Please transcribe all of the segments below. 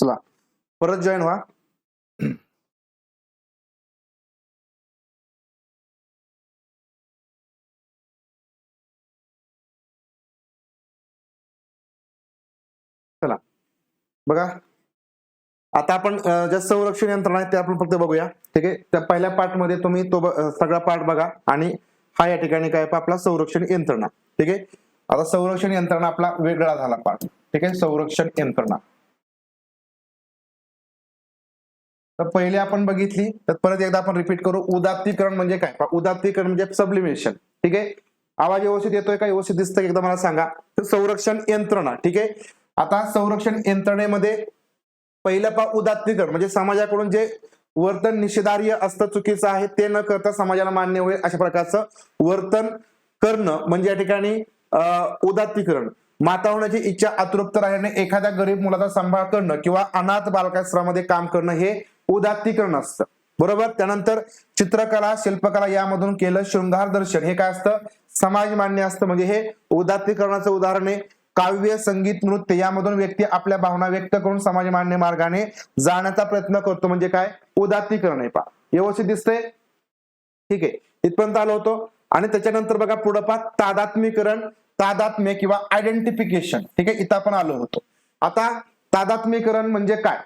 चला. परत जॉईन व्हा. चला. बघा. आता आपण ज्या संरक्षण यंत्रणा आहेत त्या आपण फक्त बघूया. ठीक आहे? त्या पहिल्या पार्टमध्ये तुम्ही तो सगळा पार्ट बघा आणि हा या ठिकाणी काय आपला संरक्षण यंत्रणा. ठीक आहे? आता संरक्षण यंत्रणा आपला वेगळा झाला पार्ट ठीक आहे? संरक्षण यंत्रणा. तर पहिले आपण बघितली तर परत एकदा आपण रिपीट करू. उदात्तीकरण म्हणजे काय? उदात्तीकरण म्हणजे सबलिमेशन ठीक आहे? आवाज व्यवस्थित येतोय का? व्यवस्थित दिसतंय एकदा मला सांगा. तर संरक्षण यंत्रणा ठीक आहे? आता संरक्षण यंत्रणेमध्ये पहिलं पा उदात्तीकरण. म्हणजे समाजाकडून जे वर्तन निषेधार्य असतं चुकीचं आहे ते न करता समाजाला मान्य होईल अशा प्रकारचं वर्तन करणं म्हणजे या ठिकाणी उदात्तीकरण. माता होण्याची इच्छा अतृप्त राहिल्याने एखाद्या गरीब मुलाचा सांभाळ करणं किंवा अनाथ बालकाश्रमामध्ये काम करणं हे उदात्तीकरण असतं. बरोबर? त्यानंतर चित्रकला शिल्पकला यामधून केलं शृंगार दर्शन. हे काय असतं? समाज मान्य असतं. म्हणजे हे उदात्तीकरणाचं उदाहरण आहे. काव्य संगीत नृत्य यामधून व्यक्ती आपल्या भावना व्यक्त करून समाज मान्य मार्गाने जाण्याचा प्रयत्न करतो. म्हणजे काय? उदात्तीकरण आहे पा व्यवस्थित दिसतंय? ठीक आहे. इथपर्यंत आलो होतो. आणि त्याच्यानंतर बघा पुढं पहा. तादात्मीकरण तादात्म्य किंवा आयडेंटिफिकेशन ठीक आहे? इथं आपण आलो होतो. आता तादात्मीकरण म्हणजे काय?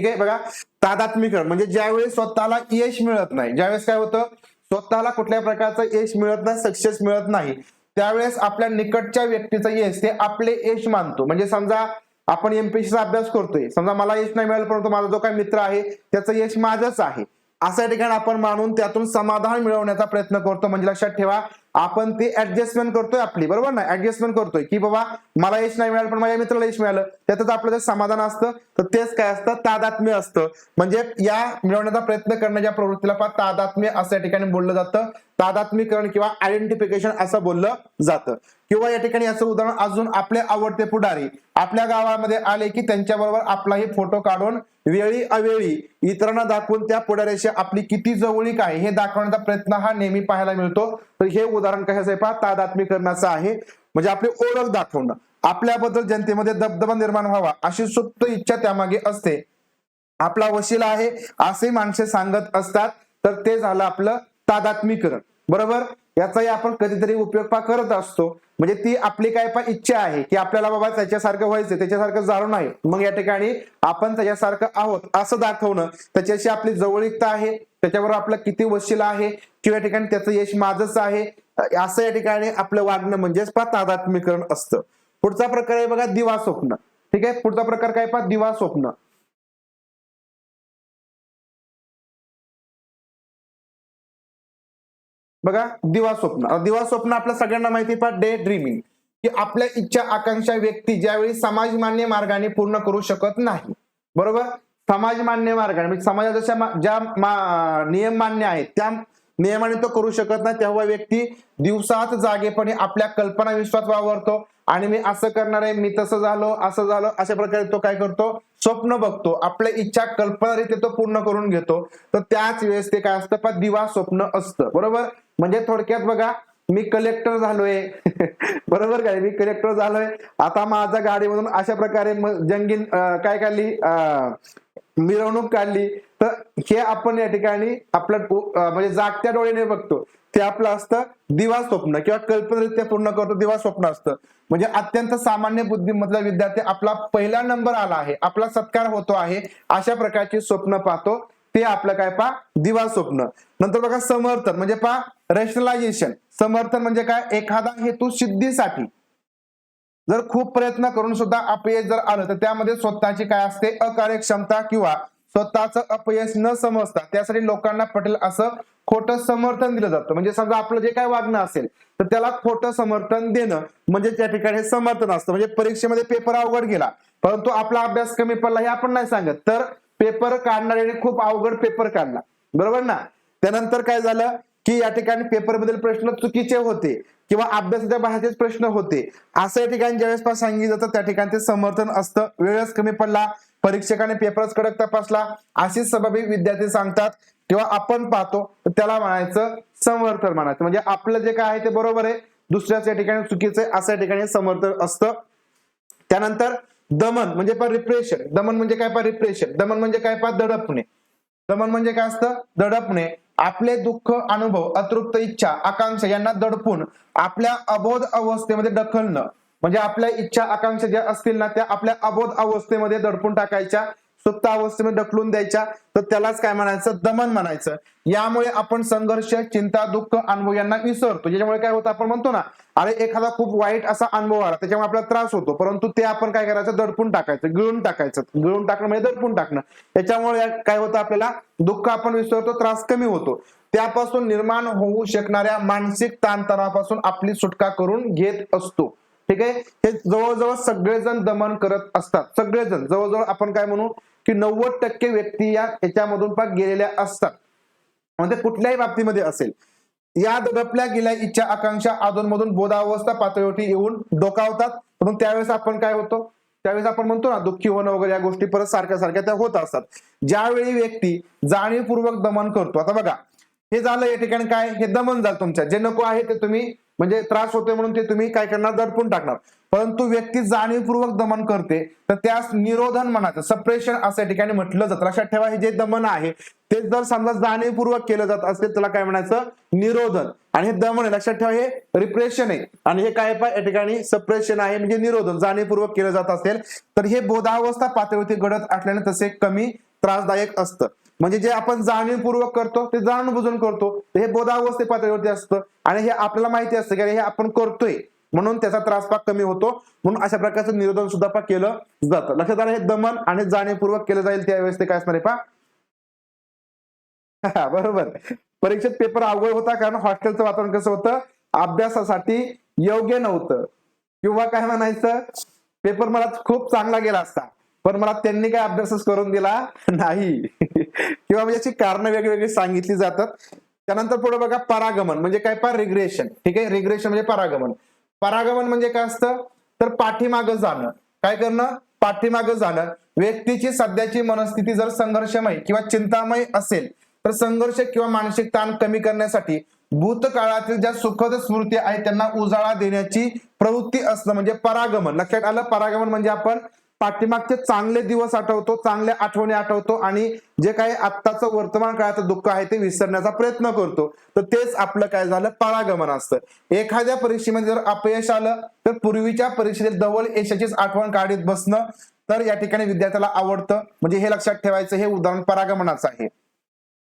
ठीक आहे? बघा तादात्मीकरण म्हणजे ज्यावेळेस स्वतःला यश मिळत नाही ज्यावेळेस काय होतं? स्वतःला कुठल्या प्रकारचं यश मिळत नाही सक्सेस मिळत नाही त्यावेळेस आपल्या निकटच्या व्यक्तीचं यश ते आपले यश मानतो. म्हणजे समजा आपण एमपीसीचा अभ्यास करतोय. समजा मला यश नाही मिळालं परंतु माझा जो काही मित्र आहे त्याचं यश माझंच आहे. अशा ठिकाणी आपण मानून त्यातून समाधान मिळवण्याचा प्रयत्न करतो. म्हणजे लक्षात ठेवा आपण ते ऍडजस्टमेंट करतोय आपली बरोबर ना? ऍडजस्टमेंट करतोय की बाबा मला यश नाही मिळालं पण माझ्या मित्राला यश मिळालं. त्यातच आपलं जे समाधान असतं तर तेच काय असतं? तादात्म्य असतं. म्हणजे या मिळवण्याचा प्रयत्न करण्याच्या प्रवृत्तीला फार तादात्म्य असं या ठिकाणी बोललं जातं. तादात्मीकरण किंवा आयडेंटिफिकेशन असं बोललं जातं. किंवा या ठिकाणी याचं उदाहरण अजून आपले आवडते पुढारी. आपल्या गावामध्ये आले की त्यांच्याबरोबर आपलाही फोटो काढून वेळी अवेळी इतरांना दाखवून त्या पुढाऱ्याशी आपली किती जवळीक आहे हे दाखवण्याचा प्रयत्न हा नेहमी पाहायला मिळतो. तर हे उदाहरण कशाचं आहे पहा तादात्मीकरणाचं आहे. म्हणजे आपली ओळख दाखवणं. आपल्याबद्दल जनतेमध्ये दबदबा निर्माण व्हावा अशी सुप्त इच्छा त्यामागे असते. आपला वशिला आहे असे माणसे सांगत असतात. तर ते झालं आपलं तादात्मीकरण बरोबर? याचाही आपण कधीतरी उपयोग पा करत असतो. म्हणजे ती आपली काय पा इच्छा आहे की आपल्याला बाबा त्याच्यासारखं व्हायचं त्याच्यासारखं जाणून आहे मग या ठिकाणी आपण त्याच्यासारखं आहोत असं दाखवणं त्याच्याशी आपली जवळीकता आहे त्याच्याबरोबर आपलं किती वशील आहे किंवा या ठिकाणी त्याचं यश माझंच आहे असं या ठिकाणी आपलं वागणं म्हणजेच पा तादात्मीकरण असतं. पुढचा प्रकार आहे बघा दिवा स्वप्न. ठीक आहे? पुढचा प्रकार काय पा दिवा स्वप्न. बघा दिवा स्वप्न. दिवा स्वप्न आपल्या सगळ्यांना माहिती पा डे ड्रीमिंग की आपल्या इच्छा आकांक्षा व्यक्ती ज्यावेळी समाजमान्य मार्गाने पूर्ण करू शकत नाही. बरोबर? समाजमान्य मार्गाने म्हणजे समाजात जशा ज्या नियम मान्य आहेत त्या नियमाने तो करू शकत नाही तेव्हा व्यक्ती दिवसात जागेपणे आपल्या कल्पना विश्वात वावरतो. आणि मी असं करणार आहे मी तसं झालो असं झालं अशा प्रकारे तो काय करतो? स्वप्न बघतो आपल्या इच्छा कल्पनारित्या तो पूर्ण करून घेतो तर त्याच वेळेस ते काय असतं पण दिवा स्वप्न असतं बरोबर? म्हणजे थोडक्यात बघा मी कलेक्टर झालोय. बरोबर काय मी कलेक्टर झालोय. आता माझ्या गाडीमधून अशा प्रकारे जंगीन काय काढली? मिरवणूक काढली तर हे आपण या ठिकाणी आपलं म्हणजे जागत्या डोळ्याने बघतो. ते आपलं असतं दिवा स्वप्न किंवा कल्पनारित्या पूर्ण करतो दिवा स्वप्न असतं. म्हणजे अत्यंत सामान्य बुद्धीमधला विद्यार्थी आपला पहिला नंबर आला आहे आपला सत्कार होतो आहे अशा प्रकारची स्वप्न पाहतो. ते आपलं काय पा दिवा स्वप्न. नंतर बघा समर्थन म्हणजे पा रेशनलायझेशन समर्थन म्हणजे काय? एखादा हेतू सिद्धीसाठी. जर खूप प्रयत्न करून सुद्धा अपयश जर आलं तर त्यामध्ये स्वतःची काय असते? अकार्यक्षमता किंवा स्वतःचं अपयश न समजता त्यासाठी लोकांना पटेल असं खोटं समर्थन दिलं जातं. म्हणजे समजा आपलं जे काय वागणं असेल तर त्याला खोटं समर्थन देणं म्हणजे त्या ठिकाणी हे समर्थन असतं. म्हणजे परीक्षेमध्ये पेपर अवघड गेला परंतु आपला अभ्यास कमी पडला हे आपण नाही सांगत. तर पेपर काढणाऱ्याने खूप अवघड पेपर काढला. बरोबर ना? त्यानंतर काय झालं की या ठिकाणी पेपरबद्दल प्रश्न चुकीचे होते. किंवा अभ्यासाच्या बाहेरचेच प्रश्न होते. असं या ठिकाणी ज्यावेळेस पास सांगितलं जातं त्या ठिकाणी ते समर्थन असतं. वेळच कमी पडला परीक्षकाने पेपरच कडक तपासला अशी स्वाभाविक विद्यार्थी सांगतात किंवा आपण पाहतो तर त्याला म्हणायचं समर्थन म्हणायचं. म्हणजे आपलं जे काय आहे ते बरोबर आहे दुसऱ्याच या ठिकाणी चुकीचं आहे असं या ठिकाणी समर्थन असतं. त्यानंतर दमन म्हणजे पण रिप्रेशन दमन म्हणजे काय पा रिप्रेशन दमन म्हणजे काय पा दडपणे. दमन म्हणजे काय असतं? दडपणे. आपले दुःख अनुभव अतृप्त इच्छा आकांक्षा यांना दडपून आपल्या अबोध अवस्थेमध्ये ढकलणं. म्हणजे आपल्या इच्छा आकांक्षा ज्या असतील ना त्या आपल्या अबोध अवस्थेमध्ये दडपून टाकायच्या सुप्त अवस्थेमध्ये ढकलून द्यायच्या. तर त्यालाच काय म्हणायचं? दमन म्हणायचं. यामुळे आपण संघर्ष चिंता दुःख अनुभव यांना विसरतो. ज्याच्यामुळे काय होतं? आपण म्हणतो ना अरे एखादा खूप वाईट असा अनुभव आला त्याच्यामुळे आपल्याला त्रास होतो. परंतु ते आपण काय करायचं? दडपून टाकायचं गिळून टाकायचं. गिळून टाकणं म्हणजे दडपून टाकणं. त्याच्यामुळे काय होतं आपल्याला? दुःख आपण विसरतो त्रास कमी होतो. त्यापासून निर्माण होऊ शकणाऱ्या मानसिक ताणतणावापासून आपली सुटका करून घेत असतो. ठीक आहे? हे जवळजवळ सगळेजण दमन करत असतात. सगळेजण. जवळजवळ आपण काय म्हणू की नव्वद टक्के व्यक्ती या याच्यामधून पण गेलेल्या असतात. म्हणजे कुठल्याही बाबतीमध्ये असेल. या दडपल्या गेल्या इच्छा आकांक्षा अधूनमधून बोधावस्था पातळीवरती येऊन डोकावतात. म्हणून त्यावेळेस आपण काय होतो? त्यावेळेस आपण म्हणतो ना दुःखी होणं वगैरे या गोष्टी परत सारख्या सारख्या त्या होत असतात. ज्यावेळी व्यक्ती जाणीवपूर्वक दमन करतो आता बघा हे झालं या ठिकाणी काय? हे दमन झालं तुमच्या. जे नको आहे ते तुम्ही म्हणजे त्रास होतोय म्हणून ते तुम्ही काय करणार? दडपून टाकणार. परंतु व्यक्ती जाणीवपूर्वक दमन करते तर त्यास निरोधन म्हणायचं. सप्रेशन असं या ठिकाणी म्हटलं जातं. लक्षात ठेवा हे जे दमन आहे ते जर समजा जाणीवपूर्वक केलं जात असेल त्याला काय म्हणायचं? निरोधन. आणि हे दमन आहे. लक्षात ठेवा हे रिप्रेशन आहे. आणि हे काय या ठिकाणी सप्रेशन आहे म्हणजे निरोधन. जाणीवपूर्वक केलं जात असेल तर हे बोधावस्था पातळीवरती घडत असल्याने तसे कमी त्रासदायक असतं. म्हणजे जे आपण जाणीवपूर्वक करतो ते जाणून बुजून करतो. हे बोधावस्थे पातळीवरती असतं. आणि हे आपल्याला माहिती असतं की हे आपण करतोय. म्हणून त्याचा त्रास पाक कमी होतो. म्हणून अशा प्रकारचं निरोधन सुद्धा पाक केलं जातं. लक्षात आलं हे दमन आणि जाणीवपूर्वक केलं जाईल त्यावेळेस ते काय असणार आहे पा बरोबर. परीक्षेत पेपर अवघड होता कारण हॉस्टेलचं वातावरण कसं होतं? अभ्यासासाठी योग्य नव्हतं. किंवा काय म्हणायचं? पेपर मला खूप चांगला गेला असता. पण मला त्यांनी काय अभ्यासच करून दिला नाही. किंवा म्हणजे याची कारणं वेगवेगळी सांगितली जातात. त्यानंतर पुढे बघा परागमन. म्हणजे काय? पा रिग्रेशन ठीक आहे? रिग्रेशन म्हणजे परागमन. परागमन म्हणजे काय असतं? तर पाठीमागं जाणं. काय करणं? पाठीमागं जाणं. व्यक्तीची सध्याची मनस्थिती जर संघर्षमय किंवा चिंतामय असेल तर संघर्ष किंवा मानसिक ताण कमी करण्यासाठी भूतकाळातील ज्या सुखद स्मृती आहेत त्यांना उजाळा देण्याची प्रवृत्ती असणं म्हणजे परागमन. लक्षात आलं? परागमन म्हणजे आपण पाठीमागचे चांगले दिवस आठवतो चांगल्या आठवणी आठवतो आणि जे काही आत्ताचं वर्तमान काळाचं दुःख आहे ते विसरण्याचा प्रयत्न करतो. तर तेच आपलं काय झालं? परागमन असतं. एखाद्या परीक्षेमध्ये जर अपयश आलं तर पूर्वीच्या परीक्षेतील धवल यशाचीच आठवण काढीत बसणं तर या ठिकाणी विद्यार्थ्याला आवडतं. म्हणजे हे लक्षात ठेवायचं हे उदाहरण परागमनाचं आहे.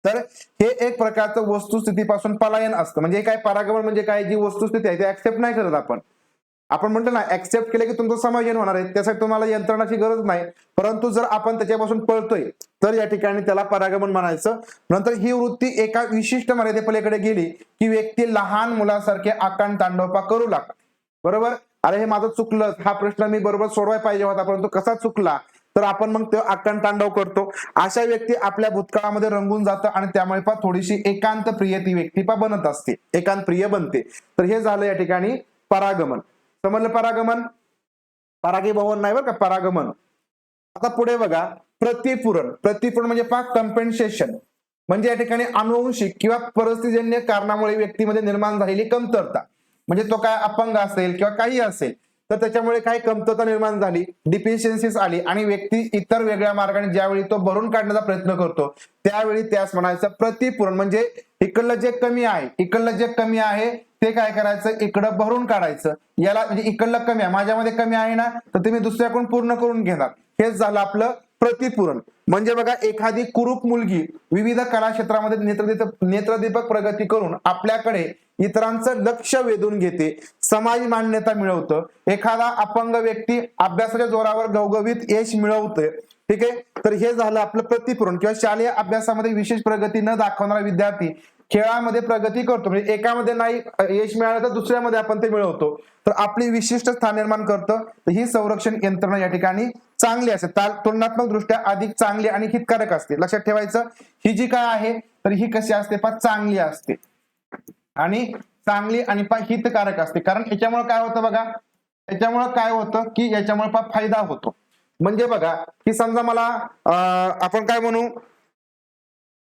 तर हे एक प्रकारचं वस्तुस्थितीपासून पलायन असतं. म्हणजे काय परागमन म्हणजे काय? जी वस्तुस्थिती आहे ती ऍक्सेप्ट नाही करत आपण. आपण म्हणतो ना ऍक्सेप्ट केलं की तुमचं समायोजन होणार आहे. त्यासाठी तुम्हाला यंत्रणाची गरज नाही. परंतु जर आपण त्याच्यापासून पळतोय तर या ठिकाणी त्याला परागमन म्हणायचं. नंतर ही वृत्ती एका विशिष्ट मर्यादेपलीकडे गेली की व्यक्ती लहान मुलासारखे आकांड तांडवपा करू लागतात बरोबर? अरे हे माझं चुकलं हा प्रश्न मी बरोबर सोडवाय पाहिजे होता परंतु कसा चुकला? तर आपण मग तो आकांड तांडव करतो. अशा व्यक्ती आपल्या भूतकाळामध्ये रंगून जातं आणि त्यामुळे पा थोडीशी एकांत प्रिय ती व्यक्ती पा बनत असते. एकांत प्रिय बनते. तर हे झालं या ठिकाणी परागमन. समजलं परागमन? परागी भवन नाही बरं का परागमन. आता पुढे बघा प्रतिपूरण प्रतिपूरण म्हणजे पहा कम्पेन्सेशन म्हणजे या ठिकाणी अनुवंशिक किंवा परिस्थितीजन्य कारणामुळे व्यक्तीमध्ये निर्माण झालेली कमतरता. म्हणजे तो काय अपंग असेल किंवा काही असेल तर त्याच्यामुळे काही कमतरता निर्माण झाली? डिफिशियन्सीस आली आणि व्यक्ती इतर वेगळ्या मार्गाने ज्यावेळी तो भरून काढण्याचा प्रयत्न करतो त्यावेळी त्यास म्हणायचं प्रतिपूरण म्हणजे इकडलं जे कमी आहे इकडलं जे कमी आहे ते काय करायचं? इकडं भरून काढायचं. याला म्हणजे इकडलं कमी आहे. माझ्यामध्ये कमी आहे ना तर तुम्ही दुसऱ्याकडून पूर्ण करून घेणार. हेच झालं आपलं प्रतिपूरण म्हणजे बघा एखादी कुरूप मुलगी विविध कला क्षेत्रामध्ये नेत्रदीपक नेत्रदीपक प्रगती करून आपल्याकडे इतरांचं लक्ष वेधून घेते. समाज मान्यता मिळवतं. एखादा अपंग व्यक्ती अभ्यासाच्या जोरावर गवगवीत यश मिळवतोय. ठीक आहे? तर हे झालं आपलं प्रतिपूरण किंवा शालेय अभ्यासामध्ये विशेष प्रगती न दाखवणारा विद्यार्थी खेळामध्ये प्रगती करतो. म्हणजे एकामध्ये नाही यश मिळालं तर दुसऱ्यामध्ये आपण ते मिळवतो. तर आपली विशिष्ट स्थान निर्माण करतं. तर ही संरक्षण यंत्रणा या ठिकाणी चांगली असते. तुलनात्मक दृष्ट्या अधिक चांगली आणि हितकारक असते. लक्षात ठेवायचं ही जी काय आहे तर ही कशी असते पा चांगली असते. आणि चांगली आणि पा हितकारक असते. कारण याच्यामुळे काय होतं बघा? याच्यामुळे काय होतं की याच्यामुळे पा फायदा होतो. म्हणजे बघा की समजा मला आपण काय म्हणू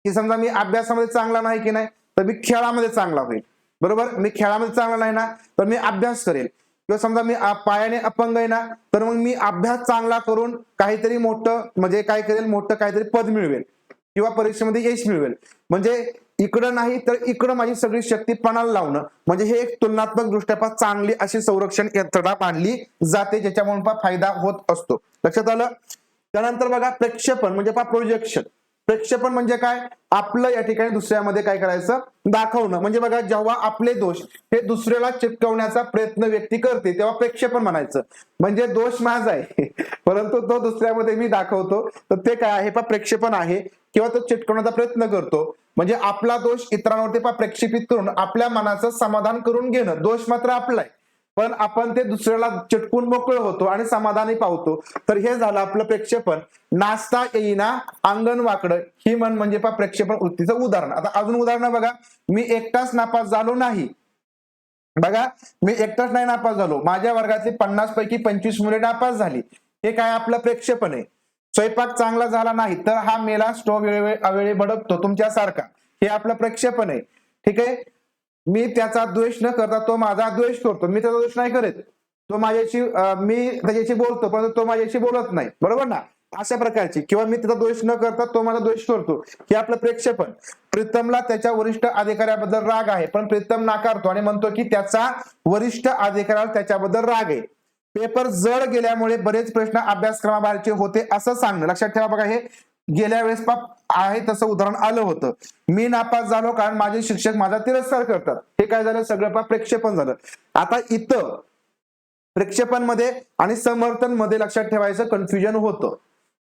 की समजा मी अभ्यासामध्ये चांगला नाही की नाही तर मी खेळामध्ये चांगला होईल. बरोबर? मी खेळामध्ये चांगला नाही ना तर मी अभ्यास करेल. किंवा समजा मी पायाने अपंग आहे ना तर मग मी अभ्यास चांगला करून काहीतरी मोठं म्हणजे काय करेल मोठं काहीतरी पद मिळवेल. किंवा परीक्षेमध्ये यश मिळवेल. म्हणजे इकडं नाही तर इकडं माझी सगळी शक्ती पणाला लावणं. म्हणजे हे एक तुलनात्मक दृष्ट्या चांगली अशी संरक्षण यंत्रणा मानली जाते ज्याच्यामुळे फायदा होत असतो. लक्षात आलं? त्यानंतर बघा प्रक्षेपण म्हणजे पा प्रोजेक्शन प्रक्षेपण म्हणजे काय? आपलं या ठिकाणी दुसऱ्यामध्ये काय करायचं? दाखवणं. म्हणजे बघा जेव्हा आपले दोष हे दुसऱ्याला चिटकवण्याचा प्रयत्न व्यक्ती करते तेव्हा प्रेक्षेपण म्हणायचं. म्हणजे दोष माझा आहे. परंतु तो दुसऱ्यामध्ये मी दाखवतो. तर ते काय आहे? पा प्रेक्षेपण आहे. किंवा तो चिटकवण्याचा प्रयत्न करतो. म्हणजे आपला दोष इतरांवरती पा प्रक्षेपित करून आपल्या मनाचं समाधान करून घेणं. दोष मात्र आपला आहे. पण आपण ते दुसऱ्याला चिटकून मोकळं होतो आणि समाधानी पावतो. तर हे झालं आपलं प्रेक्षेपण. नाचता येईना अंगण वाकडं. ही मन म्हणजे पा वृत्तीचं उदाहरण. आता अजून उदाहरण बघा. मी एकटाच नापास झालो नाही. बघा मी एकटाच नाही नापास झालो. माझ्या वर्गातली पन्नास पैकी पंचवीस मुले नापास झाली. हे काय आपलं प्रेक्षेपण आहे? स्वयंपाक चांगला झाला नाही तर हा मेला स्टोव वेळोवेळी अवेळी भडकतो तुमच्यासारखा. हे आपलं प्रेक्षेपण आहे. ठीक आहे? मी त्याचा द्वेष न करता तो माझा द्वेष करतो. मी त्याचा द्वेष नाही करत. तो माझ्याशी मी त्याच्याशी बोलतो परंतु तो माझ्याशी बोलत नाही. बरोबर ना? अशा प्रकारची. किंवा मी त्याचा द्वेष न करता तो माझा द्वेष करतो. हे आपलं प्रेक्षेपण. प्रीतमला त्याच्या वरिष्ठ अधिकाऱ्याबद्दल राग आहे. पण प्रीतम नाकारतो आणि म्हणतो की त्याचा वरिष्ठ अधिकाऱ्याला त्याच्याबद्दल राग आहे. पेपर जड गेल्यामुळे बरेच प्रश्न अभ्यासक्रमाबाहेरचे होते असं सांगणं. लक्षात ठेवा बघा हे. गेल्या वेळेस पाप आहे तसं उदाहरण आलं होतं. मी नापास झालो कारण माझे शिक्षक माझा तिरस्कार करतात. हे काय झालं? सगळं पाप प्रेक्षेपण झालं. आता इथं प्रेक्षेपणमध्ये आणि समर्थनमध्ये लक्षात ठेवायचं कन्फ्युजन होतं.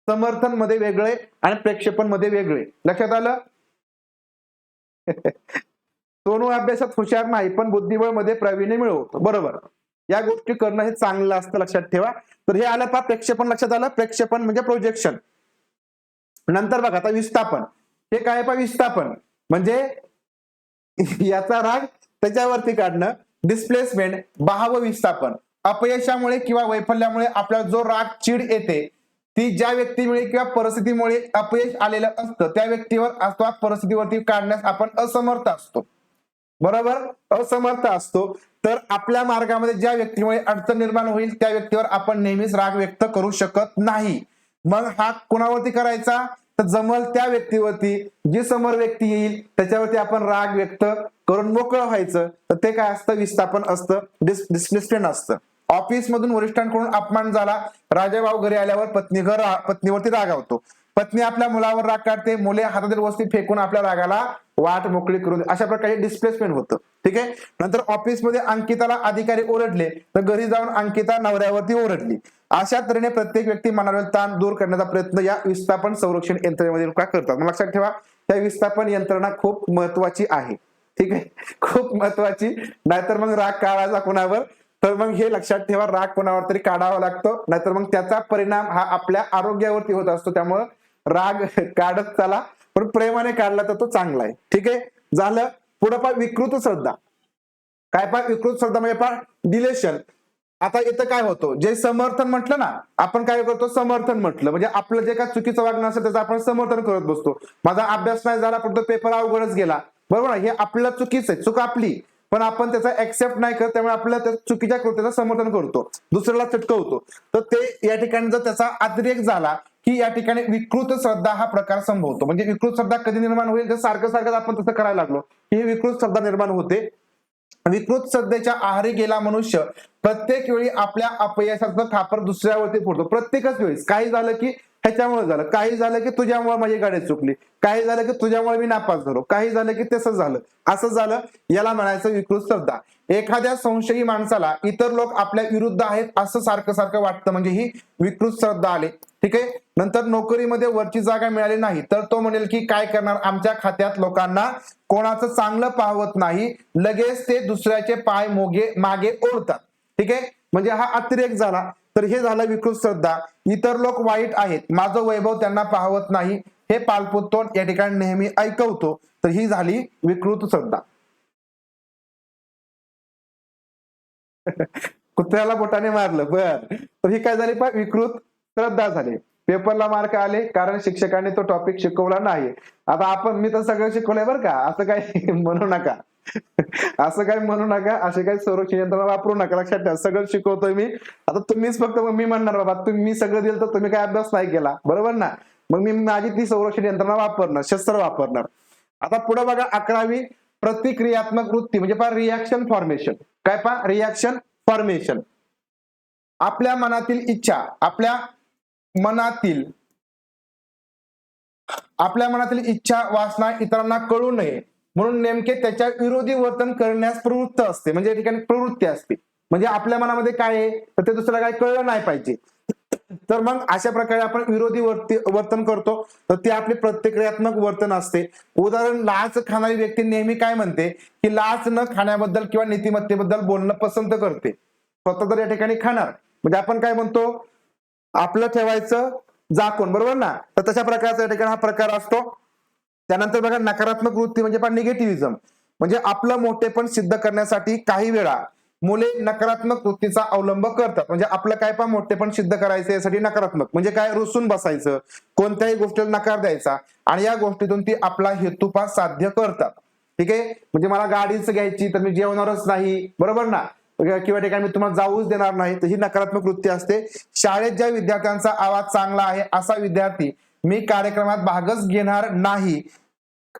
समर्थनमध्ये वेगळे आणि प्रेक्षेपणमध्ये वेगळे. लक्षात आलं? सोनू अभ्यासात हुशार नाही पण बुद्धिबळमध्ये प्रवीण मिळवतो. बरोबर. या गोष्टी करणं हे चांगलं असतं लक्षात ठेवा. तर हे आलं पा प्रेक्षेपण लक्षात आलं? प्रेक्षेपण म्हणजे प्रोजेक्शन नंतर बघा आता विस्थापन. हे काय पा विस्थापन? म्हणजे याचा राग त्याच्यावरती काढणं डिस्प्लेसमेंट भाव विस्थापन. अपयशामुळे किंवा वैफल्यामुळे आपल्याला जो राग चीड येते ती ज्या व्यक्तीमुळे किंवा परिस्थितीमुळे अपयश आलेलं असतं त्या व्यक्तीवर अथवा परिस्थितीवरती काढण्यास आपण असमर्थ असतो. बरोबर? असमर्थ असतो. तर आपल्या मार्गामध्ये ज्या व्यक्तीमुळे अडचण निर्माण होईल त्या व्यक्तीवर आपण नेहमीच राग व्यक्त करू शकत नाही. मग हा कुणावरती करायचा? तर जमल त्या व्यक्तीवरती. जी समोर व्यक्ती येईल त्याच्यावरती आपण राग व्यक्त करून मोकळं व्हायचं. तर ते काय असतं? विस्थापन असतं. डिस डिस्प्लेसमेंट असतं. ऑफिस मधून वरिष्ठांकडून अपमान झाला राजाभाऊ घरी आल्यावर पत्नी घर पत्नीवरती रागावतो. पत्नी आपल्या मुलावर राग काढते मुले हातातील वस्ती फेकून आपल्या रागाला वाट मोकळी करून अशा प्रकारे डिस्प्लेसमेंट होतं. ठीक आहे? नंतर ऑफिसमध्ये अंकिताला अधिकारी ओरडले. तर घरी जाऊन अंकिता नवऱ्यावरती ओरडली. अशा तऱ्हेने प्रत्येक व्यक्ती मनावरील ताण दूर करण्याचा प्रयत्न या विस्थापन संरक्षण यंत्रणेमध्ये का करतात? लक्षात ठेवा त्या विस्थापन यंत्रणा खूप महत्वाची आहे. ठीक आहे? खूप महत्वाची. नाहीतर मग राग काढायचा कोणावर? तर मग हे लक्षात ठेवा राग कोणावर तरी काढावा लागतो. नाहीतर मग त्याचा परिणाम हा आपल्या आरोग्यावरती होत असतो. त्यामुळं राग काढत चला. पण प्रेमाने काढला तर तो चांगला आहे. ठीक आहे? झालं. पुढं पा विकृत श्रद्धा. काय पा विकृत श्रद्धा म्हणजे पा डिलेशन. आता इथं काय होतं? जे समर्थन म्हटलं ना आपण काय करतो? समर्थन म्हटलं. म्हणजे आपलं जे काय चुकीचं वागणं असेल त्याचं आपण समर्थन करत बसतो. माझा अभ्यास नाही झाला पण पेपर अवघडच गेला. बरोबर ना हे आपलं चुकीचं आहे. चूक आपली. पण आपण त्याचा एक्सेप्ट नाही करत त्यामुळे आपल्या त्या चुकीच्या कृत्याचं समर्थन करतो. दुसऱ्याला चटकवतो. तर ते या ठिकाणी जर त्याचा अतिरेक झाला की या ठिकाणी विकृत श्रद्धा हा प्रकार संभवतो. म्हणजे विकृत श्रद्धा कधी निर्माण होईल? तर सारखं सारखं आपण तसं करायला लागलो की ही विकृत श्रद्धा निर्माण होते विकृत श्रद्धेच्या आहारी गेला मनुष्य प्रत्येक वेळी आपल्या अपयशाचं खापर दुसऱ्यावरती फोडतो. प्रत्येकच वेळेस. काही झालं की ह्याच्यामुळे झालं. काही झालं की तुझ्यामुळे माझी गाडी चुकली. काही झालं की तुझ्यामुळे मी नापास झालो. काही झालं की तसं झालं. असं झालं याला म्हणायचं विकृत श्रद्धा. एखाद्या संशयी माणसाला इतर लोक आपल्या विरुद्ध आहेत असं सारखं सारखं वाटतं म्हणजे ही विकृत श्रद्धा आली. ठीक आहे? नंतर नोकरीमध्ये वरची जागा मिळाली नाही तर तो म्हणेल की काय करणार? आमच्या खात्यात लोकांना कोणाचं चांगलं पाहवत नाही लगेच ते दुसऱ्याचे पाय मोगे मागे ओढतात. ठीक आहे? म्हणजे हा अतिरेक झाला. तर हे झालं विकृत श्रद्धा. इतर लोक वाईट आहेत. माझं वैभव त्यांना पाहवत नाही. हे पालपुतोन या ठिकाणी नेहमी ऐकवतो. तर ही झाली विकृत श्रद्धा. कुत्र्याला बोटाने मारलं. बर. तर ही काय झाली पा विकृत श्रद्धा झाली. पेपरला मार्क आले कारण शिक्षकांनी तो टॉपिक शिकवला नाही. आता आपण मी तर सगळं शिकवलंय बरं का. असं काही म्हणू नका. असं काही म्हणू नका. असे काही संरक्षण यंत्रणा वापरू नका. लक्षात ठेवा. सगळं शिकवतोय मी. आता तुम्हीच फक्त मग मी म्हणणार बाबा तुम्ही सगळं दिलं तर तुम्ही काय अभ्यास नाही केला. बरोबर ना? मग मी माझी ती संरक्षण यंत्रणा वापरणार शस्त्र वापरणार. आता पुढे बघा अकरावी प्रतिक्रियात्मक वृत्ती म्हणजे पहा रिॲक्शन फॉर्मेशन काय पहा? रिॲक्शन फॉर्मेशन आपल्या मनातील इच्छा आपल्या मनातील आपल्या मनातील इच्छा वासना इतरांना कळू नये. म्हणून नेमके त्याच्या विरोधी वर्तन करण्यास प्रवृत्त असते. म्हणजे या ठिकाणी प्रवृत्ती असते. म्हणजे आपल्या मनामध्ये काय आहे तर ते दुसऱ्याला काय कळलं नाही पाहिजे. तर मग अशा प्रकारे आपण विरोधी वर्तन करतो. तर ते आपले प्रतिक्रियात्मक वर्तन असते. उदाहरण लाच खाणारी व्यक्ती नेहमी काय म्हणते? की लाच न खाण्याबद्दल किंवा नीतिमत्तेबद्दल बोलणं पसंत करते. स्वतः तर या ठिकाणी खाणार. म्हणजे आपण काय म्हणतो? आपलं ठेवायचं जाकून बरोबर ना? तर तशा प्रकारचा या ठिकाणी हा प्रकार असतो. त्यानंतर बघा नकारात्मक वृत्ती म्हणजे पण निगेटिव्हिजम म्हणजे आपलं मोठेपण सिद्ध करण्यासाठी काही वेळा मुले नकारात्मक वृत्तीचा अवलंब करतात. म्हणजे आपलं काय पण मोठेपण सिद्ध करायचं यासाठी नकारात्मक. म्हणजे काय? रुसून बसायचं. कोणत्याही गोष्टीला नकार द्यायचा. आणि या गोष्टीतून ती आपला हेतुपा साध्य करतात. ठीक आहे? म्हणजे मला गाडीच घ्यायची तर मी जेवणारच नाही. बरोबर ना? किंवा ठिकाणी मी तुम्हाला जाऊच देणार नाही तर ही नकारात्मक वृत्ती असते. शाळेत ज्या विद्यार्थ्यांचा आवाज चांगला आहे असा विद्यार्थी मी कार्यक्रमात भागच घेणार नाही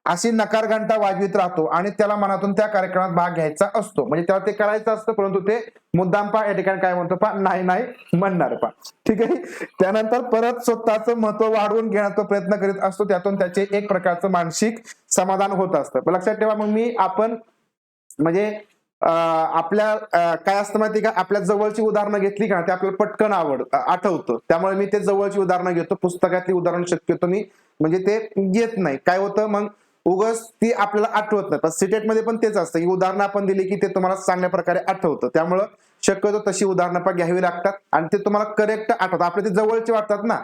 अशी नकार घंटा वाजवीत राहतो आणि त्याला मनातून त्या कार्यक्रमात भाग घ्यायचा असतो. म्हणजे त्याला ते करायचं असतं परंतु ते मुद्दाम पा या ठिकाणी काय म्हणतो पा नाही नाही म्हणणार पा. ठीक आहे? त्यानंतर परत स्वतःचं महत्त्व वाढवून घेण्याचा प्रयत्न करीत असतो त्यातून त्याचे एक प्रकारचं मानसिक समाधान होत असतं. लक्षात ठेवा मग मी आपण म्हणजे आपल्या काय असतं माहिती का? आपल्या जवळची उदाहरणं घेतली का ते आपल्याला पटकन आवड आठवतं. त्यामुळे मी ते जवळची उदाहरणं घेतो पुस्तकातली उदाहरण शक्यतो मी म्हणजे ते घेत नाही. काय होतं? मग उगस ती आपल्याला आठवत नाही. पण सिटेटमध्ये पण तेच असतं. की उदाहरणं आपण दिली की ते तुम्हाला चांगल्या प्रकारे आठवतं. त्यामुळं शक्यतो तशी उदाहरणं पण घ्यावी लागतात आणि ते तुम्हाला करेक्ट आठवतात. आपले ते जवळचे वाटतात ना.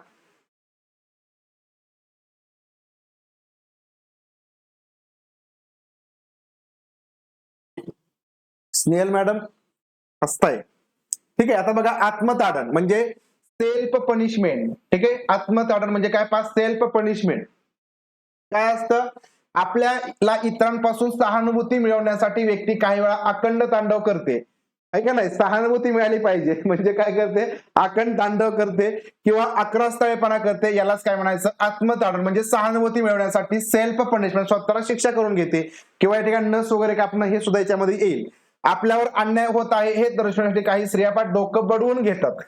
स्नेहल मॅडम हसताय ठीक आहे आता बघा आत्मताडण म्हणजे सेल्फ पनिशमेंट ठीक आहे आत्मताडन म्हणजे काय? पास सेल्फ पनिशमेंट काय असतं? आपल्याला इतरांपासून सहानुभूती मिळवण्यासाठी व्यक्ती काही वेळा अखंड तांडव करते. आहे का नाही? सहानुभूती मिळाली पाहिजे. म्हणजे काय करते? अखंड तांडव करते किंवा अक्रस्तळेपणा करते. यालाच काय म्हणायचं? आत्मताडन. म्हणजे सहानुभूती मिळवण्यासाठी सेल्फ पनिशमेंट स्वतःला शिक्षा करून घेते. किंवा या ठिकाणी नस वगैरे कापणं हे सुद्धा याच्यामध्ये येईल. आपल्यावर अन्याय होत आहे हे दर्शवण्यासाठी काही स्त्रियापाठ डोकं बडवून घेतात.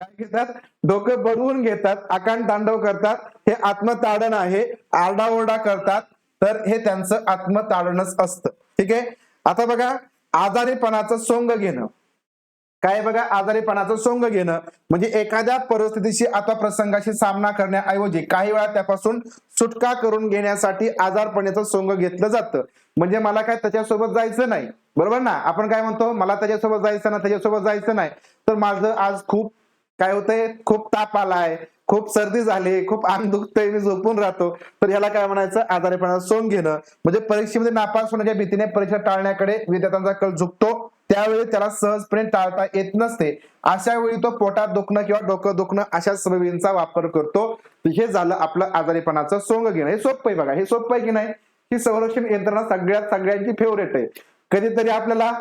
काय घेतात? डोकं बडवून घेतात आकांड तांडव करतात हे आत्मताडण आहे आरडाओरडा करतात तर हे त्यांचं आत्मताडणच असतं. ठीक आहे? आता बघा आजारीपणाचं सोंग घेणं. काय बघा आजारीपणाचं सोंग घेणं. म्हणजे एखाद्या परिस्थितीशी अथवा प्रसंगाशी सामना करण्याऐवजी काही वेळा त्यापासून सुटका करून घेण्यासाठी आजारपणाचं सोंग घेतलं जातं. म्हणजे मला काय त्याच्यासोबत जायचं नाही. बरोबर ना? आपण काय म्हणतो मला त्याच्यासोबत जायचं ना त्याच्यासोबत जायचं नाही. तर माझं आज खूप काय होतंय? खूप ताप आलाय. खूप सर्दी झाली खूप अंग दुखतंय मी झोपून राहतो. तर ह्याला काय म्हणायचं? आजारीपणाला सोंग घेणं. म्हणजे परीक्षेमध्ये नापास होण्याच्या भीतीने परीक्षा टाळण्याकडे विद्यार्थ्यांचा कल झुकतो. त्यावेळी त्याला सहजपणे टाळता येत नसते. अशा वेळी तो पोटात दुखणं किंवा डोकं दुखणं अशा सवयींचा वापर करतो. हे झालं आपलं आजारीपणाचं सोंग घेणं. हे सोपं आहे बघा. हे सोपं आहे की नाही? ही संरक्षण यंत्रणा सगळ्यात सगळ्यांची फेवरेट आहे. कधीतरी आपल्याला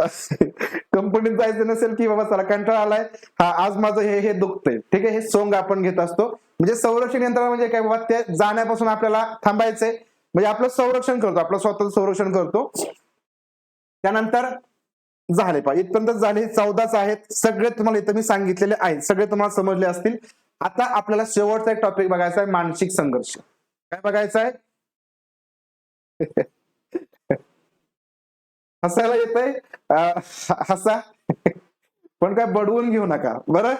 कंपनीत जायचं नसेल की बाबा चला कंटाळा आलाय. हा आज माझं हे हे दुखतंय. ठीक आहे हे सोंग आपण घेत असतो. म्हणजे संरक्षण यंत्रणा म्हणजे काय बाबा? ते जाण्यापासून आपल्याला थांबायचंय. म्हणजे आपलं संरक्षण करतो आपलं स्वतःच संरक्षण करतो. त्यानंतर झाले पा इथपर्यंत झाले चौदाच आहेत. सगळे तुम्हाला इथं मी सांगितलेले आहेत. सगळे तुम्हाला समजले असतील. आता आपल्याला शेवटचा एक टॉपिक बघायचा आहे मानसिक संघर्ष. काय बघायचं आहे? हसायला येतंय. हसा. पण काय बडवून घेऊ नका. बरं?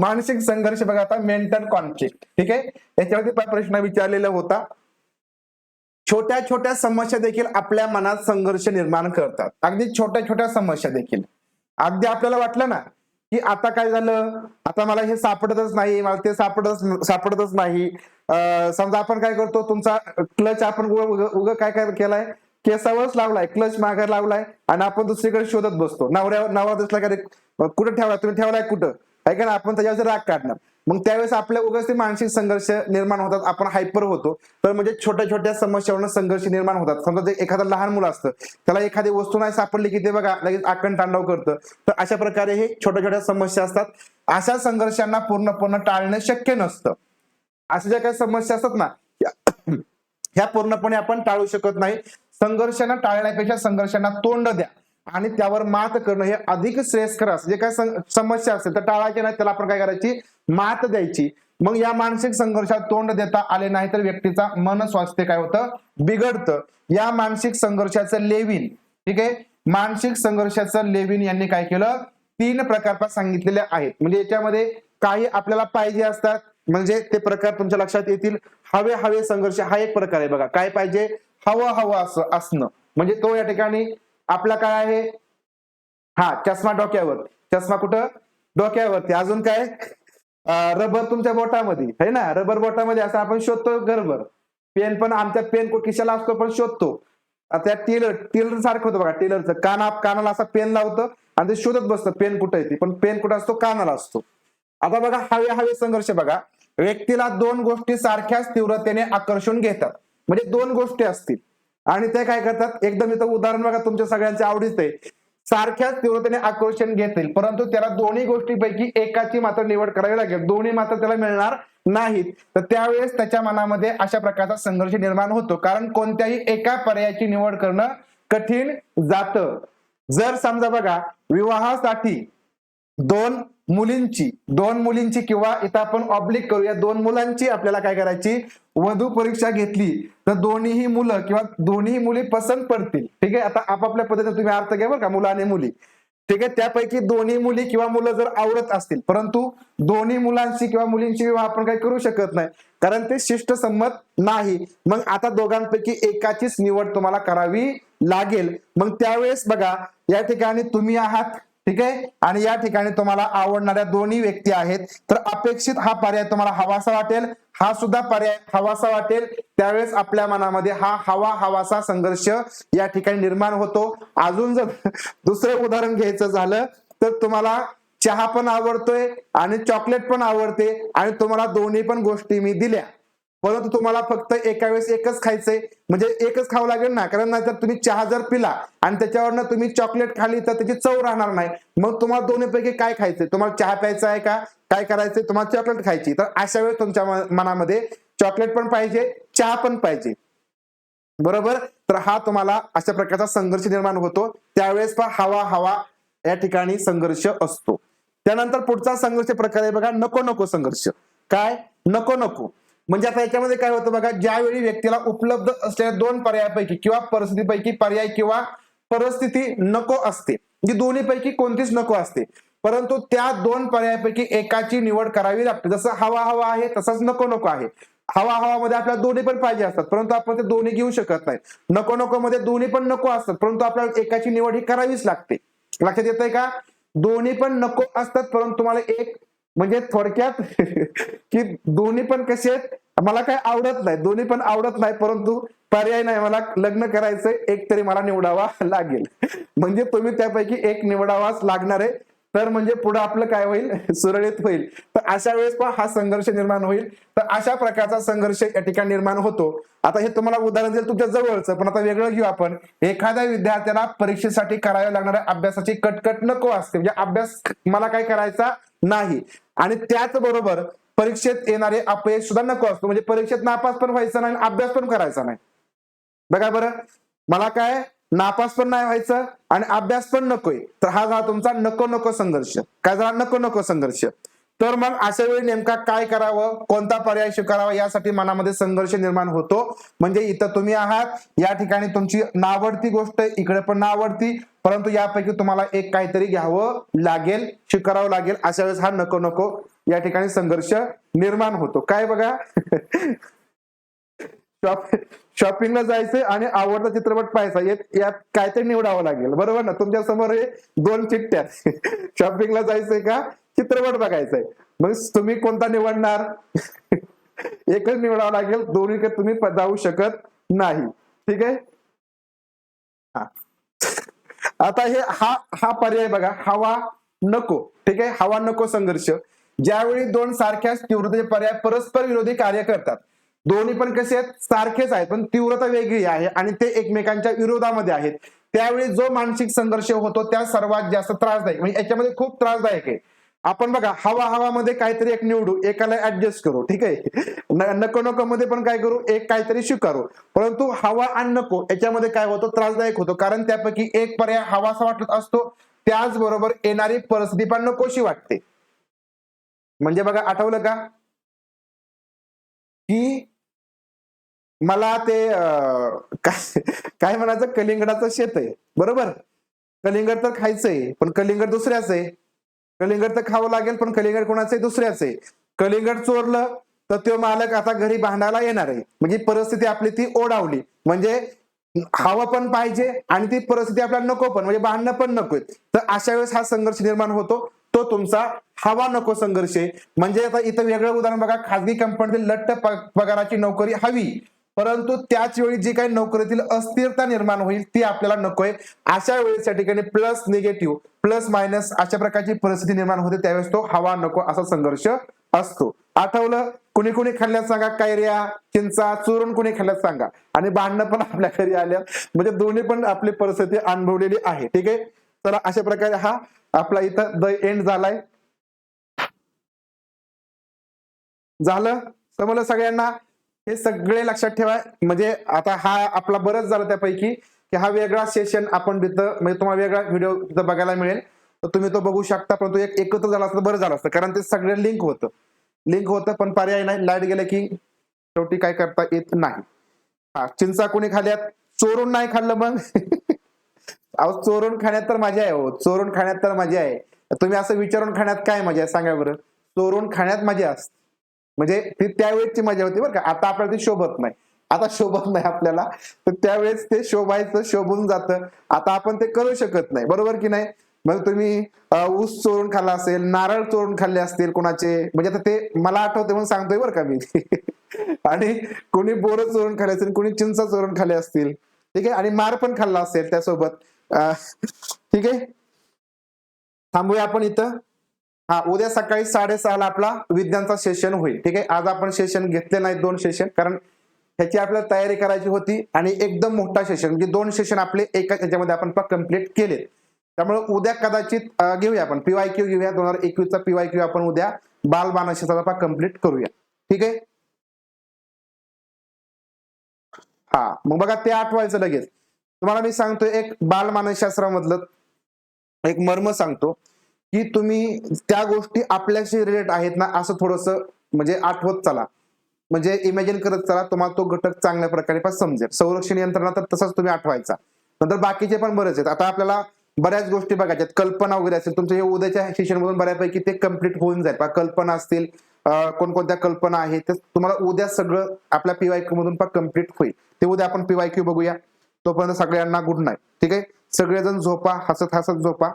मानसिक संघर्ष बघा आता मेंटल कॉन्फ्लिक्ट ठीक आहे? याच्यावरती पण प्रश्न विचारलेला होता. छोट्या छोट्या समस्या देखील आपल्या मनात संघर्ष निर्माण करतात. अगदी छोट्या छोट्या समस्या देखील. अगदी आपल्याला वाटलं ना की आता काय झालं? आता मला हे सापडतच नाही मला ते सापडतच सापडतच नाही. समजा आपण काय करतो तुमचा क्लच आपण उग काय काय केलाय? केसावरच लावलाय क्लच मागे लावलाय आणि आपण दुसरीकडे शोधत बसतो. नवऱ्या नवरा दिसला का कुठं ठेवला तुम्ही ठेवलाय कुठं? आहे का ना आपण त्याच्यावर राग काढणार. मग त्यावेळेस आपल्या उगाच ते मानसिक संघर्ष निर्माण होतात. आपण हायपर होतो. तर म्हणजे छोट्या छोट्या समस्यावरून संघर्ष निर्माण होतात. समजा जे एखादं लहान मुलं असतं त्याला एखादी वस्तू नाही सापडली की ते बघा लगेच आकण तांडव करतं. तर अशा प्रकारे हे छोट्या छोट्या समस्या असतात. अशा संघर्षांना पूर्णपणे टाळणं शक्य नसतं. अशा ज्या काही समस्या असतात ना ह्या पूर्णपणे आपण टाळू शकत नाही. संघर्षांना टाळण्यापेक्षा संघर्षांना तोंड द्या. आणि त्यावर मात करणं हे अधिक श्रेयस्कर असं जे काय समस्या असेल तर टाळायची नाही त्याला आपण काय करायची? मात द्यायची. मग या मानसिक संघर्षात तोंड देता आले नाही तर व्यक्तीचा मन स्वास्थ्य काय होतं? बिघडतं. या मानसिक संघर्षाचं लेविन ठीक आहे? मानसिक संघर्षाचं लेविन यांनी काय केलं? तीन प्रकार सांगितलेले आहेत. म्हणजे याच्यामध्ये काही आपल्याला पाहिजे असतात. म्हणजे ते प्रकार तुमच्या लक्षात येतील. हवे हवे संघर्ष हा एक प्रकार आहे बघा. काय पाहिजे? हवं हवं असं असणं. म्हणजे तो या ठिकाणी आपला काय आहे? हा चष्मा डोक्यावर. चष्मा कुठं? डोक्यावरती. अजून काय? रबर तुमच्या बोटामध्ये. है ना? रबर बोटामध्ये असं आपण शोधतो गरबर पेन पण आमच्या पेन खिशाला असतो पण शोधतो. आता त्या टेलर टेलर सारखं होतं बघा टेलरचं. काना कानाला असा पेन लावतं आणि ते शोधत बसतं पेन कुठं आहे पण पेन कुठं असतो? कानाला असतो. आता बघा हवे हवे संघर्ष बघा. व्यक्तीला दोन गोष्टी सारख्याच तीव्रतेने आकर्षून घेतात. म्हणजे दोन गोष्टी असतील. आणि ते काय करतात? एकदम इथं उदाहरण बघा तुमच्या सगळ्यांच्या आवडीच आहे. सारख्याच तीव्रतेने आकर्षण घेतील परंतु त्याला दोन्ही गोष्टीपैकी एकाची मात्र निवड करावी लागेल. दोन्ही मात्र त्याला मिळणार नाहीत. तर त्यावेळेस त्याच्या मनामध्ये अशा प्रकारचा संघर्ष निर्माण होतो. कारण कोणत्याही एका पर्यायाची निवड करणं कठीण जातं. जर समजा बघा विवाहासाठी दोन मुलींची दोन मुलींची किंवा इथं आपण ऑब्लिक करू या दोन मुलांची आपल्याला काय करायची? वधू परीक्षा घेतली तर दोन्हीही मुलं किंवा दोन्ही मुली पसंत पडतील. ठीक आहे? आता आपापल्या पद्धतीने तुम्ही अर्थ घ्या बरं का मुलं आणि मुली. ठीक आहे? त्यापैकी दोन्ही मुली किंवा मुलं जर आवडत असतील परंतु दोन्ही मुलांशी किंवा मुलींशी विवाह आपण काही करू शकत नाही कारण ते शिष्टसंमत नाही. मग आता दोघांपैकी एकाचीच निवड तुम्हाला करावी लागेल. मग त्यावेळेस बघा या ठिकाणी तुम्ही आहात ठीक आहे? आणि या ठिकाणी तुम्हाला आवडणाऱ्या दोन्ही व्यक्ती आहेत. तर अपेक्षित हा पर्याय तुम्हाला हवासा वाटेल. हा सुद्धा पर्याय हवासा वाटेल. त्यावेळेस आपल्या मनामध्ये हा हवा हवासा संघर्ष या ठिकाणी निर्माण होतो. अजून जर दुसरं उदाहरण घ्यायचं झालं तर तुम्हाला चहा पण आवडतोय आणि चॉकलेट पण आवडते आणि तुम्हाला दोन्ही पण गोष्टी मी दिल्या. परंतु तुम्हाला फक्त एका वेळेस एकच खायचंय. म्हणजे एकच खावं लागेल ना? कारण नाहीतर तुम्ही चहा जर पिला आणि त्याच्यावरनं तुम्ही चॉकलेट खाली तर त्याची चव राहणार नाही. मग तुम्हाला दोन्हीपैकी काय खायचंय? तुम्हाला चहा प्यायचा आहे का? काय करायचंय? तुम्हाला चॉकलेट खायची तर अशा वेळेस तुमच्या मनामध्ये चॉकलेट पण पाहिजे चहा पण पाहिजे. बरोबर? तर हा तुम्हाला अशा प्रकारचा संघर्ष निर्माण होतो. त्यावेळेस पण हवा हवा या ठिकाणी संघर्ष असतो. त्यानंतर पुढचा संघर्ष प्रकार आहे बघा नको नको संघर्ष. काय? नको नको. म्हणजे आता याच्यामध्ये काय होतं बघा ज्यावेळी व्यक्तीला उपलब्ध असलेल्या दोन पर्यायापैकी किंवा परिस्थितीपैकी पर्याय किंवा परिस्थिती नको असते जी दोन्हीपैकी कोणतीच नको असते परंतु त्या दोन पर्यायापैकी एकाची निवड करावी लागते. जसं हवा हवा आहे तसंच नको नको आहे. हवा हवामध्ये आपल्याला दोन्ही पण पाहिजे असतात परंतु आपण ते दोन्ही घेऊ शकत नाही. नको नको मध्ये दोन्ही पण नको असतात परंतु आपल्याला एकाची निवड ही करावीच लागते. लक्षात येतंय का? दोन्ही पण नको असतात परंतु तुम्हाला एक म्हणजे थोडक्यात की दोन्ही पण कसे आहेत मला काय आवडत नाही. दोन्ही पण आवडत नाही परंतु पर्याय नाही. मला लग्न करायचंय एक तरी मला निवडावा लागेल. म्हणजे तुम्ही त्यापैकी एक निवडावाच लागणार आहे. तर म्हणजे पुढे आपलं काय होईल? सुरळीत होईल. तर अशा वेळेस पण हा संघर्ष निर्माण होईल. तर अशा प्रकारचा संघर्ष या ठिकाणी निर्माण होतो. आता हे तुम्हाला उदाहरण देईल तुमच्या जवळचं पण आता वेगळं घेऊ आपण. एखाद्या विद्यार्थ्याला परीक्षेसाठी कराव्या लागणाऱ्या अभ्यासाची कटकट नको असते. म्हणजे अभ्यास मला काय करायचा? नाही. आणि त्याचबरोबर परीक्षेत येणारे अपयश सुद्धा नको असतो. म्हणजे परीक्षेत नापास पण व्हायचं नाही आणि अभ्यास पण करायचा नाही. बघा बरं. मला काय? नापास पण नाही व्हायचं आणि अभ्यास पण नकोय. तर हा झाला तुमचा नको नको संघर्ष. काय झाला? नको नको संघर्ष. तर मग अशा वेळी नेमका काय करावं? कोणता पर्याय स्वीकारावा? यासाठी मनामध्ये संघर्ष निर्माण होतो. म्हणजे इथं तुम्ही आहात. या ठिकाणी तुमची नावडती गोष्ट इकडे पण नावडती. परंतु यापैकी तुम्हाला एक काहीतरी घ्यावं लागेल स्वीकारावं लागेल. अशा वेळेस हा नको नको. या ठिकाणी संघर्ष निर्माण होतो. काय बघा? शॉप शॉपिंगला जायचंय आणि आवडता चित्रपट पाहायचा. यात- यात काहीतरी निवडावं लागेल. बरोबर ना? तुमच्यासमोर हे दोन चिठ्ठ्या. शॉपिंगला जायचंय का? चित्रपट बघायचंय. मग तुम्ही कोणता निवडणार? एकच निवडावं लागेल दोन्ही तुम्ही जाऊ शकत नाही. ठीक आहे? हा. आता हे हा हा पर्याय बघा. हवा नको. ठीक आहे? हवा नको संघर्ष. ज्यावेळी दोन सारख्याच तीव्रतेचे पर्याय परस्पर विरोधी कार्य करतात. दोन्ही पण कसे आहेत? सारखेच आहेत पण तीव्रता वेगळी आहे आणि ते एकमेकांच्या विरोधामध्ये आहेत. त्यावेळी जो मानसिक संघर्ष होतो त्या सर्वात जास्त त्रासदायक म्हणजे याच्यामध्ये खूप त्रासदायक आहे. आपण बघा हवा हवामध्ये काहीतरी एक निवडू एकाला ऍडजस्ट करू ठीक आहे? नको नको मध्ये पण काय करू एक काहीतरी स्वीकारू. परंतु हवा आणि नको याच्यामध्ये काय होतं त्रासदायक होतो. कारण त्यापैकी एक पर्याय हवासा वाटत असतो त्याचबरोबर येणारी परिस्थिती पण नकोशी वाटते. म्हणजे बघा आठवलं का? की मला ते काय काय म्हणायचं? कलिंगडाचं शेत आहे. बरोबर? कलिंगड तर खायचंय पण कलिंगड दुसऱ्याच आहे. कलिंगड तर खावं लागेल पण कलिंगड कोणाचं आहे दुसऱ्याचं आहे कलिंगड चोरलं तर तो मालक आता घरी भांडायला येणार आहे. म्हणजे परिस्थिती आपली ती ओढावली. म्हणजे हवं पण पाहिजे आणि ती परिस्थिती आपल्याला नको पण. म्हणजे भांडणं पण नको तर अशा वेळेस हा संघर्ष निर्माण होतो. तो तुमचा हवा नको संघर्ष आहे. म्हणजे आता इथं वेगळं उदाहरण बघा. खाजगी कंपनीतील लट्ट पगाराची नोकरी हवी. परंतु त्याच वेळी जी काही नोकरीतील अस्थिरता निर्माण होईल ती आपल्याला नकोय. अशा वेळेस त्या ठिकाणी प्लस निगेटिव्ह प्लस मायनस अशा प्रकारची परिस्थिती निर्माण होते. त्यावेळेस तो हवा नको असा संघर्ष असतो. आठवलं? कुणी कुणी खाल्ल्यात सांगा कैऱ्या चिंचा चोरून कुणी खाल्ल्यात सांगा. आणि भांडणं पण आपल्या घरी आल्या. म्हणजे दोन्ही पण आपली परिस्थिती अनुभवलेली आहे. ठीक आहे? तर अशा प्रकारे हा आपला इथं द एंड झालाय. झालं? समजलं सगळ्यांना? हे सगळे लक्षात ठेवा. म्हणजे आता हा आपला बरंच झाला त्यापैकी की हा वेगळा सेशन आपण तिथं म्हणजे तुम्हाला वेगळा व्हिडिओ तिथं बघायला मिळेल तर तुम्ही तो बघू शकता. परंतु एक एकत्र झाला असतं बरं झालं असतं. कारण ते सगळे लिंक होतं. लिंक होतं पण पर्याय नाही. लाइट गेलं की शेवटी काय करता येत नाही. हा चिंचा कोणी खाल्यात चोरून नाही खाल्लं मग? अहो चोरून खाण्यात तर मजा आहे हो. चोरून खाण्यात तर मजा आहे. तुम्ही असं विचारून खाण्यात काय मजा आहे? सांगा बरं. चोरून खाण्यात मजा असते. म्हणजे ती त्यावेळेसची मजा होती बरं का. आता आपल्याला ती शोभत नाही. आता शोभत नाही आपल्याला. तर त्यावेळेस ते शोभायचं शोभून जातं. आता आपण ते करू शकत नाही. बरोबर की नाही? मग तुम्ही ऊस चोरून खाल्ला असेल नारळ चोरून खाल्ले असतील कोणाचे? म्हणजे आता ते मला आठवते म्हणून सांगतोय बरं का मी. आणि कोणी बोरं चोरून खाल्ले असेल कोणी चिंच चोरून खाल्ले असतील. ठीक आहे? आणि मार पण खाल्ला असेल त्यासोबत. ठीक आहे? थांबूया आपण इथं. हा उद्या सकाळी साडेसहाला आपला विज्ञानचा सेशन होईल. ठीक आहे? आज आपण सेशन घेतले नाही दोन सेशन कारण ह्याची आपल्याला तयारी करायची होती आणि एकदम मोठा सेशन म्हणजे दोन सेशन आपले एका याच्यामध्ये आपण कंप्लीट केले त्यामुळे उद्या कदाचित घेऊया आपण. पीवाय क्यू घेऊया. दोन हजार एकवीसचा पीवाय क्यू आपण उद्या बाल मानसशास्त्राचा कंप्लीट करूया. ठीक आहे? हा मग बघा ते आठवायचं लगेच. तुम्हाला मी सांगतो एक बाल मानसशास्त्रामधलं एक मर्म सांगतो. की तुम्ही त्या गोष्टी आपल्याशी रिलेट आहेत ना असं थोडस म्हणजे आठवत चला. म्हणजे इमॅजिन करत चला तुम्हाला तो घटक चांगल्या प्रकारे पण समजेल. संरक्षण यंत्रणा तर तसाच तुम्ही आठवायचा. नंतर बाकीचे पण बरेच आहेत. आता आपल्याला बऱ्याच गोष्टी बघायच्यात कल्पना वगैरे असेल तुमच्या हे उद्याच्या सेशन मधून बऱ्यापैकी ते कंप्लीट होऊन जाईल. कल्पना असतील कोणकोणत्या कल्पना आहेत ते तुम्हाला उद्या सगळं आपल्या पीवायक्यू मधून पण कंप्लीट होईल. ते उद्या आपण पीवायक्यू बघूया. तोपर्यंत सगळ्यांना गुड नाईट ठीक आहे? सगळेजण झोपा हसत हसत झोपा.